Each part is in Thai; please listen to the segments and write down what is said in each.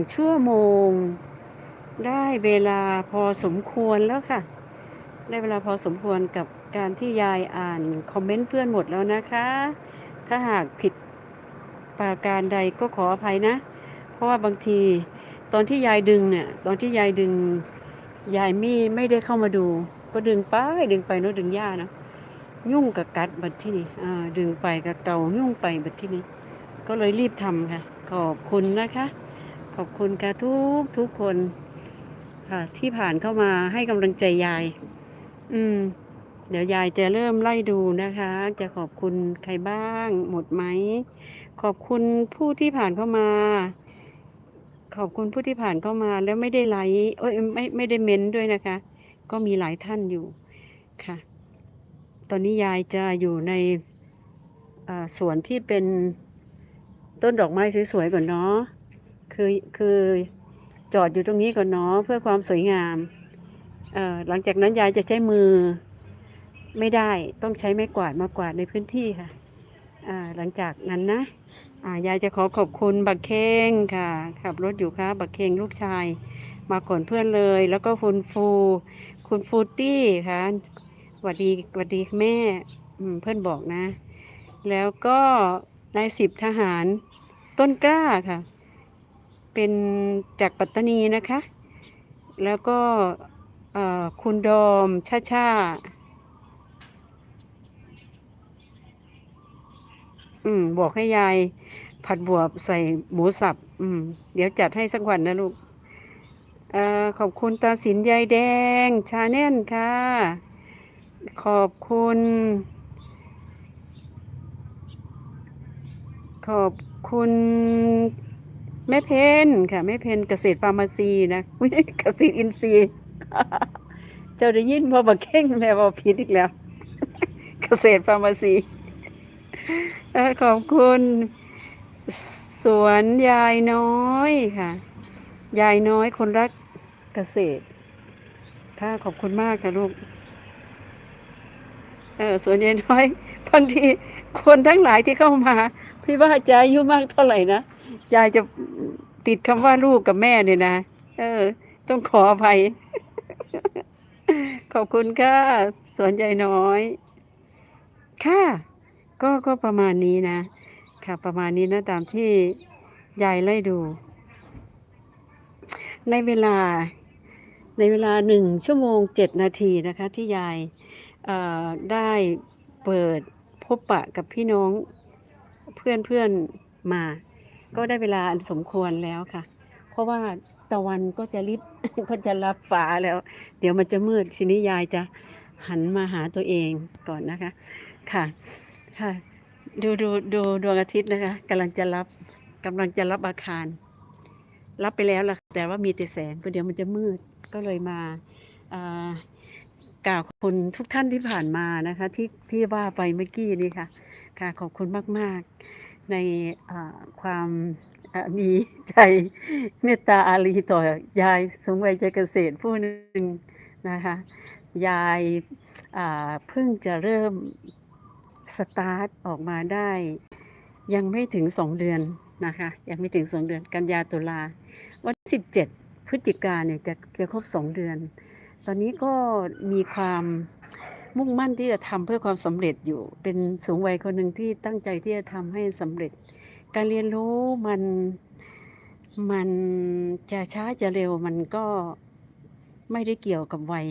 งชั่วโมง ได้เวลาพอสมควรแล้วค่ะ ได้เวลาพอสมควรกับการที่ยายอ่านคอมเมนต์เพื่อนหมดแล้วนะคะ ถ้าหากผิดประการใดก็ขออภัยนะ เพราะว่าบางทีตอนที่ยายดึงเนี่ย ตอนที่ยายดึง ยายไม่ไม่ได้เข้ามาดู ก็ดึงไปดึงไปเนอะดึงย่านะยุ่งกับกัดบัดที่นี่ดึงไปกับเก่ายุ่งไปบัดที่นี่ก็เลยรีบทำค่ะ ขอบคุณนะคะ ขอบคุณค่ะทุกทุกคนค่ะที่ผ่านเข้ามาให้กำลังใจยาย อืม เดี๋ยวยายจะเริ่มไล่ดูนะคะ จะขอบคุณใครบ้าง หมดไหม ขอบคุณผู้ที่ผ่านเข้ามา ขอบคุณผู้ที่ผ่านเข้ามาแล้วไม่ได้ไลค์เอ้ยไม่ไม่ได้เม้นต์ด้วยนะคะ ก็มีหลายท่านอยู่ค่ะ ตอนนี้ยายจะอยู่ในสวนที่เป็นต้นดอกไม้สวยๆก่อนเนาะ คือคือจอดอยู่ตรงนี้ก่อนเนาะเพื่อความสวยงามเอ่อหลังจากนั้นยายจะใช้มือไม่ได้ต้องใช้ไม้กวาดมากวาดในพื้นที่ค่ะอ่าหลังจากนั้นนะอ่ายายจะขอขอบคุณบักเคงค่ะ ขับรถอยู่ค่ะบักเคงลูกชาย มาก่อนเพื่อนเลย แล้วก็คุณฟู คุณฟูตี้ค่ะสวัสดีสวัสดีแม่อืมเพื่อนบอกนะ แล้วก็นายสิบทหารต้นกล้าค่ะ เป็นจากปัตตานีนะคะ แล้วก็คุณดอมชาชาอืม บอกให้ยาย ผัดบวบใส่หมูสับ อืม เดี๋ยวจัดให้สักวันนะลูกอ่อขอบคุณตาสินยายแดง ชาแน่นค่ะ ขอบคุณ ขอบคุณ แม่เพนค่ะแม่เพนเกษตรฟาร์มาซีนะเกษตรอินทรีย์เจ้าได้ยินพอบักเข่งแม่บอกผิดอีกแล้ว เกษตรฟาร์มาซีขอบคุณสวนยายน้อยค่ะ ยายน้อยคนรักเกษตร ค่ะขอบคุณมากค่ะลูกเออสวนยายน้อยบางทีคนทั้งหลายที่เข้ามา พี่ว่าจะอายุมากเท่าไหร่นะ ยายจะติดคำว่าลูกกับแม่เนี่ยนะ เออ ต้องขออภัย ขอบคุณค่ะ สวนยายน้อย ค่ะ ก็ก็ประมาณนี้นะ ค่ะ ประมาณนี้นะตามที่ยายไล่ดู ในเวลา ในเวลาหนึ่งชั่วโมงเจ็ดนาทีนะคะ ที่ยายได้เปิดพบปะกับพี่น้องเพื่อนเพื่อนมา ก็ได้เวลาอันสมควรแล้วค่ะ เพราะว่าตะวันก็จะริบก็จะรับฟ้าแล้ว เดี๋ยวมันจะมืดทีนี้ยายจะหันมาหาตัวเองก่อนนะคะ ค่ะค่ะ ดูดูดูดวงอาทิตย์นะคะกำลังจะรับกำลังจะรับอาคาร รับไปแล้วล่ะแต่ว่ามีแต่แสงก็เดี๋ยวมันจะมืดก็เลยมาอ่ากล่าวขอบคุณทุกท่านที่ผ่านมานะคะ ที่ที่ว่าไปเมื่อกี้นี่ค่ะ ค่ะขอบคุณมาก ๆ ในความมีใจเมตตาอารีต่อยายสมวัยใจเกษตรผู้หนึ่งนะคะยายเพิ่งจะเริ่มสตาร์ทออกมาได้ ยังไม่ถึงสองเดือนนะคะยังไม่ถึงสองเดือนกันยาตุลาวันสิบเจ็ดพฤศจิกาเนี่ยจะจะครบสองเดือน ตอนนี้ก็มีความ มุ่งมั่นที่จะทำเพื่อความสำเร็จอยู่ เป็นสูงวัยคนหนึ่งที่ตั้งใจที่จะทำให้สำเร็จ การเรียนรู้มันมันจะช้าจะเร็วมันก็ไม่ได้เกี่ยวกับวัย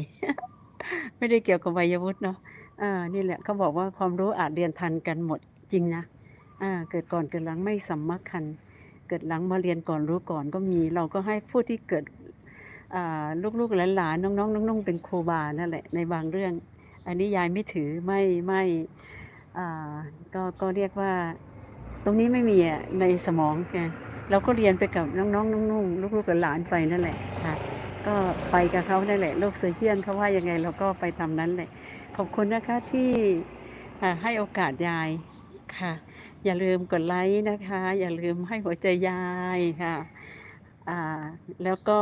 ไม่ได้เกี่ยวกับวัยวุฒิเนาะอ่านี่แหละเขาบอกว่าความรู้อาจเรียนทันกันหมดจริงนะอ่าเกิดก่อนเกิดหลังไม่สัมมัคคันเกิดหลังมาเรียนก่อนรู้ก่อนก็มี เราก็ให้ผู้ที่เกิดอ่าลูกๆหลานๆน้องๆน้องๆเป็นครูบานั่นแหละในบางเรื่อง อันนี้ยายไม่ถือไม่ไม่อ่าก็ก็เรียกว่า ตรงนี้ไม่มีอะในสมองไงเราก็เรียนไปกับน้องๆนุ่งๆลูกๆกับหลานไปนั่นแหละค่ะก็ไปกับเขานั่นแหละโลกโซเชียลเขาว่ายังไงเราก็ไปตานั้นแหละ ขอบคุณนะคะที่ให้โอกาสยายค่ะ อย่าลืมกดไลค์นะคะ อย่าลืมให้หัวใจยายค่ะอ่าแล้วก็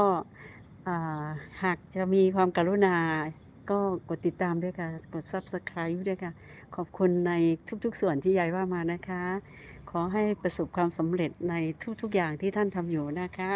อ่าหากจะมีความกรุณา ก็กดติดตามด้วยค่ะ กด subscribe ด้วยค่ะ ขอบคุณในทุกๆส่วนที่ยายว่ามานะคะ ขอให้ประสบความสำเร็จในทุกๆอย่างที่ท่านทำอยู่นะคะ